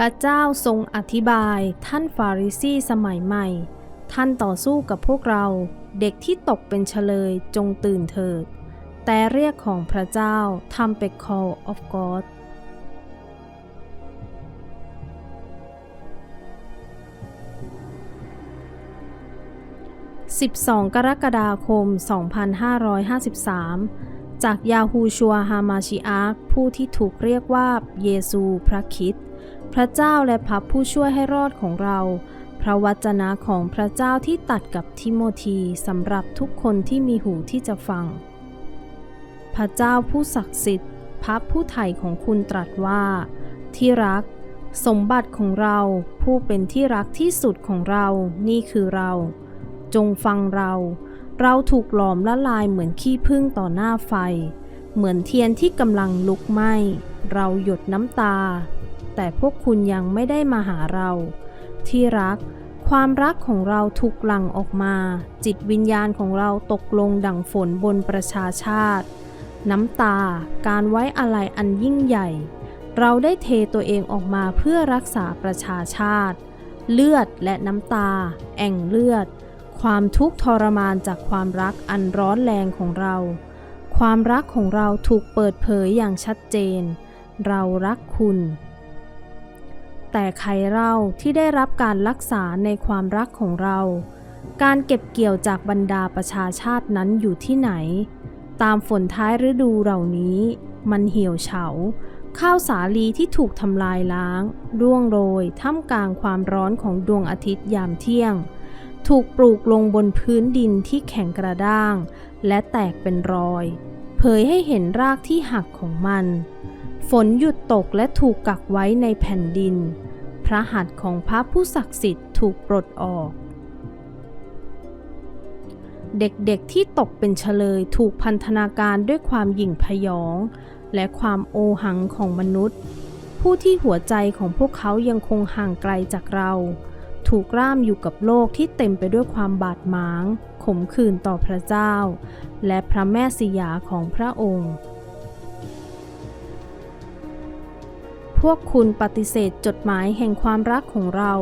พระเจ้าทรงอธิบายท่านฟาริสีสมัยใหม่ ท่านต่อสู้กับพวกเรา เด็กที่ตกเป็นเฉลยจงตื่นเถิด แต่เรียกของพระเจ้าทำเป็น call of God 12 กรกฎาคม 2553 จากยาฮูชัวฮามาชิอาร์ผู้ที่ถูกเรียกว่าเยซูพระคิด พระเจ้าและพระผู้ช่วยให้รอดของเรา พระวจนะของพระเจ้าที่ตัดกับทิโมธีสำหรับทุกคนที่มีหูที่จะฟัง พระเจ้าผู้ศักดิ์สิทธิ์พระผู้ไถ่ของคุณตรัสว่า ที่รัก สมบัติของเราผู้เป็นที่รักที่สุดของเรานี่คือเรา จงฟังเรา เราถูกหลอมละลายเหมือนขี้ผึ้งต่อหน้าไฟ เหมือนเทียนที่กำลังลุกไหม้ เราหยดน้ำตา แต่พวกคุณยังไม่ได้มาหาเรา ที่รัก ความรักของเราถูกหลั่งออกมา จิตวิญญาณของเราตกลงดั่งฝนบนประชาชาติ น้ำตา การไว้อาลัยอันยิ่งใหญ่ เราได้เทตัวเองออกมาเพื่อรักษาประชาชาติ เลือดและน้ำตา แอ่งเลือด ความทุกข์ทรมานจากความรักอันร้อนแรงของเรา ความรักของเราถูกเปิดเผยอย่างชัดเจนเรารักคุณ แต่ใครเราที่ได้รับการรักษาในความรักของเรา การเก็บเกี่ยวจากบรรดาประชาชาตินั้นอยู่ที่ไหน ตามฝนท้ายฤดูเหล่านี้ มันเหี่ยวเฉา ข้าวสาลีที่ถูกทำลายล้าง ร่วงโรยท่ามกลางความร้อนของดวงอาทิตย์ยามเที่ยง ถูกปลูกลงบนพื้นดินที่แข็งกระด้าง และแตกเป็นรอย เผยให้เห็นรากที่หักของมัน ฝนหยุดตกและถูกกักไว้ในแผ่นดิน พระหัตถ์ของพระผู้ศักดิ์สิทธิ์ถูกปลดออก เด็กๆที่ตกเป็นเฉลยถูกพันธนาการด้วยความหยิ่งพยอง และความโอหังของมนุษย์ ผู้ที่หัวใจของพวกเขายังคงห่างไกลจากเรา ถูกร่ามอยู่กับโลกที่เต็มไปด้วยความบาดหมาง ขมขื่นต่อพระเจ้า และพระแม่สิยาของพระองค์ พวกคุณปฏิเสธจดหมายแห่งความรักของเรา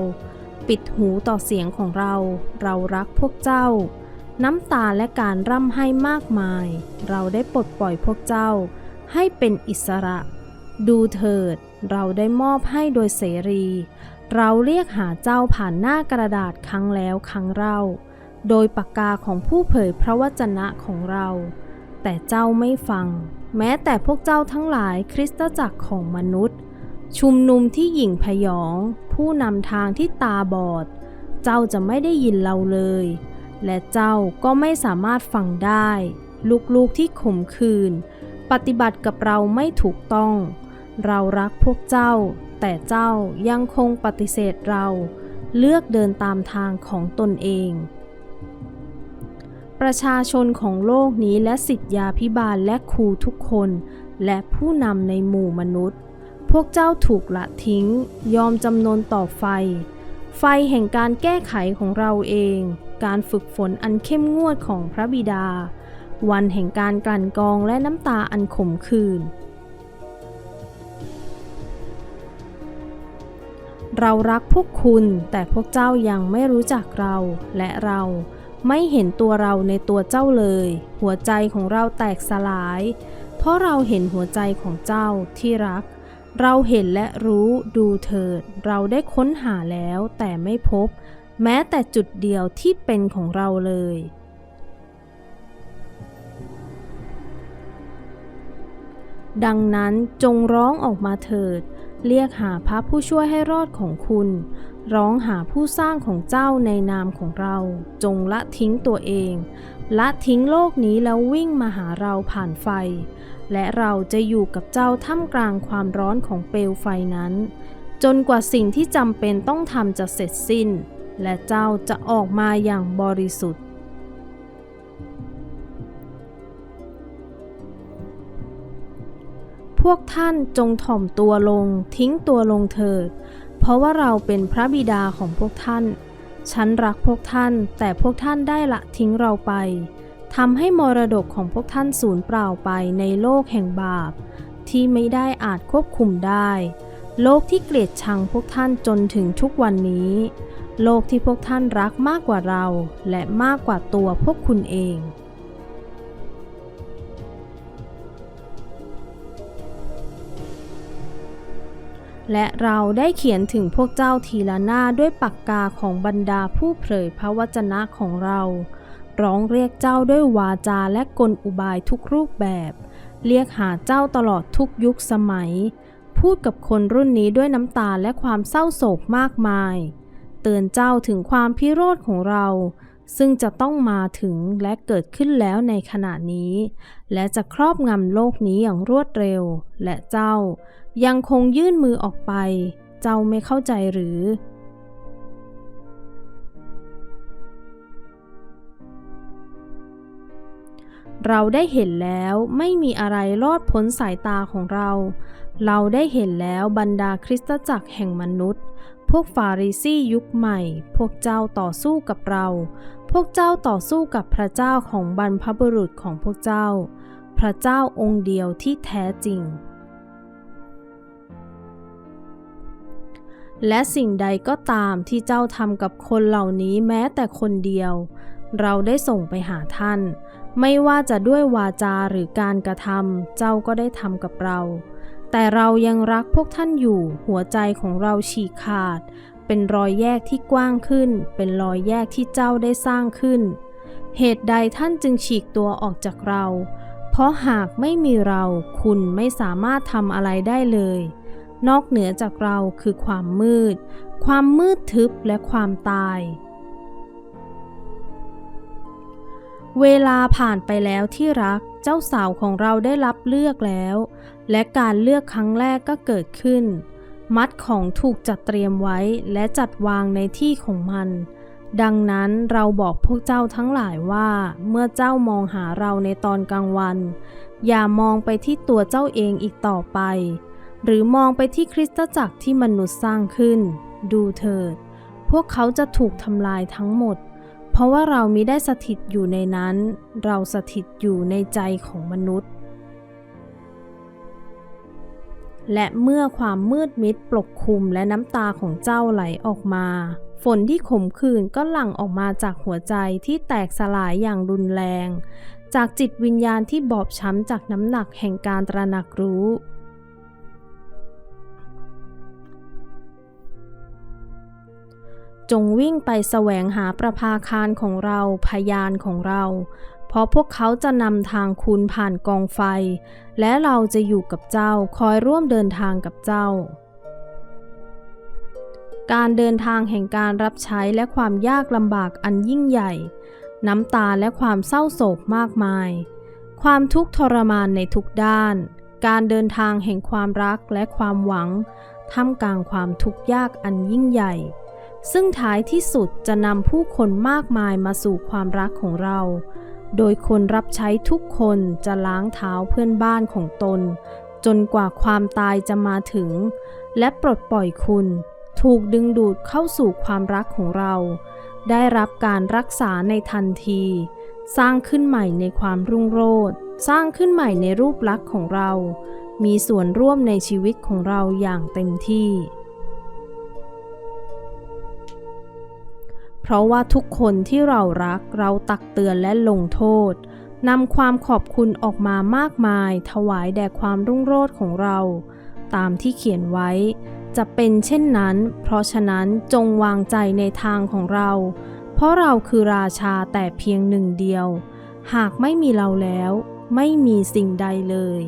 ปิดหูต่อเสียงของเรา เรารักพวกเจ้า น้ำตาและการร่ำไห้มากมาย เราได้ปลดปล่อยพวกเจ้า ให้เป็นอิสระ ดูเถิด เราได้มอบให้โดยเสรี เราเรียกหาเจ้าผ่านหน้ากระดาษครั้งแล้วครั้งเล่า โดยปากกาของผู้เผยพระวจนะของเรา แต่เจ้าไม่ฟัง แม้แต่พวกเจ้าทั้งหลายคริสตจักรของมนุษย์ ชุมนุมที่หยิ่งพยอง ผู้นำทางที่ตาบอด เจ้าจะไม่ได้ยินเราเลย และเจ้าก็ไม่สามารถฟังได้ ลูกๆที่ข่มขืน ปฏิบัติกับเราไม่ถูกต้อง เรารักพวกเจ้า แต่เจ้ายังคงปฏิเสธเรา เลือกเดินตามทางของตนเอง ประชาชนของโลกนี้และสิทธยาพิบาลและครูทุกคน และผู้นำในหมู่มนุษย์ วกเจ้าถูกละทิ้ง ยอมจำนนต่อไฟ ไฟแห่งการแก้ไขของเราเอง การฝึกฝนอันเข้มงวดของพระบิดา วันแห่งการกลั่นกรองและน้ำตาอันขมขื่นเรารักพวกคุณแต่พวกเจ้ายังไม่รู้จักเราและเราไม่เห็นตัวเราในตัวเจ้าเลย หัวใจของเราแตกสลาย เพราะเราเห็นหัวใจของเจ้าที่รัก เราเห็นและรู้ดูเถิด เราได้ค้นหาแล้วแต่ไม่พบ แม้แต่จุดเดียวที่เป็นของเราเลย ดังนั้นจงร้องออกมาเถิด เรียกหาพระผู้ช่วยให้รอดของคุณ ร้องหาผู้สร้างของเจ้าในนามของเรา จงละทิ้งตัวเอง ละทิ้งโลกนี้แล้ววิ่งมาหาเราผ่านไฟ และเราจะอยู่กับเจ้าท่ามกลางความร้อนของเปลวไฟนั้น จนกว่าสิ่งที่จำเป็นต้องทำจะเสร็จสิ้น และเจ้าจะออกมาอย่างบริสุทธิ์ พวกท่านจงถ่อมตัวลงทิ้งตัวลงเถิด เพราะว่าเราเป็นพระบิดาของพวกท่าน ฉันรักพวกท่านแต่พวกท่านได้ละทิ้งเราไป ทำให้มรดกของพวกท่านสูญเปล่าไปในโลกแห่งบาป ที่ไม่ได้อาจควบคุมได้ โลกที่เกลียดชังพวกท่านจนถึงทุกวันนี้ โลกที่พวกท่านรักมากกว่าเรา และมากกว่าตัวพวกคุณเอง และเราได้เขียนถึงพวกเจ้าทีละหน้าด้วยปากกาของบรรดาผู้เผยพระวจนะของเรา ร้องเรียกเจ้าด้วยวาจาและกลอุบายทุกรูปแบบ เรียกหาเจ้าตลอดทุกยุคสมัย พูดกับคนรุ่นนี้ด้วยน้ำตาและความเศร้าโศกมากมาย เตือนเจ้าถึงความพิโรธของเรา ซึ่งจะต้องมาถึงและเกิดขึ้นแล้วในขณะนี้ และจะครอบงำโลกนี้อย่างรวดเร็ว และเจ้า ยังคงยื่นมือออกไป เจ้าไม่เข้าใจหรือ เราได้เห็นแล้วไม่มีอะไรรอดพ้นสายตาของเรา เราได้เห็นแล้วบรรดาคริสตจักรแห่งมนุษย์ พวกฟาริซียุคใหม่ พวกเจ้าต่อสู้กับเรา พวกเจ้าต่อสู้กับพระเจ้าของบรรพบุรุษของพวกเจ้า พระเจ้าองค์เดียวที่แท้จริงและสิ่งใดก็ตามที่เจ้าทำกับคนเหล่านี้แม้แต่คนเดียว เราได้ส่งไปหาท่าน ไม่ว่าจะด้วยวาจาหรือการกระทำเจ้าก็ได้ทำกับเรา แต่เรายังรักพวกท่านอยู่ หัวใจของเราฉีกขาด เป็นรอยแยกที่กว้างขึ้น เป็นรอยแยกที่เจ้าได้สร้างขึ้น เหตุใดท่านจึงฉีกตัวออกจากเรา เพราะหากไม่มีเรา คุณไม่สามารถทำอะไรได้เลย นอกเหนือจากเราคือความมืด ความมืดทึบและความตาย เวลาผ่านไปแล้วที่รัก เจ้าสาวของเราได้รับเลือกแล้ว และการเลือกครั้งแรกก็เกิดขึ้น มัดของถูกจัดเตรียมไว้และจัดวางในที่ของมัน ดังนั้นเราบอกพวกเจ้าทั้งหลายว่า เมื่อเจ้ามองหาเราในตอนกลางวัน อย่ามองไปที่ตัวเจ้าเองอีกต่อไป หรือมองไปที่คริสตจักรที่มนุษย์สร้างขึ้น ดูเถิด พวกเขาจะถูกทำลายทั้งหมด เพราะว่าเรามิได้สถิตอยู่ในนั้น เราสถิตอยู่ในใจของมนุษย์ และเมื่อความมืดมิดปกคลุมและน้ำตาของเจ้าไหลออกมา ฝนที่ขมขื่นก็หลั่งออกมาจากหัวใจที่แตกสลายอย่างรุนแรง จากจิตวิญญาณที่บอบช้ำจากน้ำหนักแห่งการตระหนักรู้ จงวิ่งไปแสวงหาประภาคารของเราพยานของเรา เพราะพวกเขาจะนำทางคุณผ่านกองไฟ และเราจะอยู่กับเจ้าคอยร่วมเดินทางกับเจ้า การเดินทางแห่งการรับใช้และความยากลำบากอันยิ่งใหญ่ น้ำตาและความเศร้าโศกมากมาย ความทุกข์ทรมานในทุกด้าน การเดินทางแห่งความรักและความหวังท่ามกลางความทุกข์ยากอันยิ่งใหญ่ ซึ่งท้ายที่สุดจะนำผู้คนมากมายมาสู่ความรักของเรา โดยคนรับใช้ทุกคนจะล้างเท้าเพื่อนบ้านของตน จนกว่าความตายจะมาถึง และปลดปล่อยคุณ ถูกดึงดูดเข้าสู่ความรักของเรา ได้รับการรักษาในทันที สร้างขึ้นใหม่ในความรุ่งโรจน์สร้างขึ้นใหม่ในรูปลักษณ์ของเรา มีส่วนร่วมในชีวิตของเราอย่างเต็มที่ เพราะว่าทุกคนที่เรารักเราตักเตือนและลงโทษนำความขอบคุณออกมามากมาย ถวายแด่ความรุ่งโรจน์ของเรา ตามที่เขียนไว้ จะเป็นเช่นนั้น เพราะฉะนั้นจงวางใจในทางของเรา เพราะเราคือราชาแต่เพียงหนึ่งเดียว หากไม่มีเราแล้ว ไม่มีสิ่งใดเลย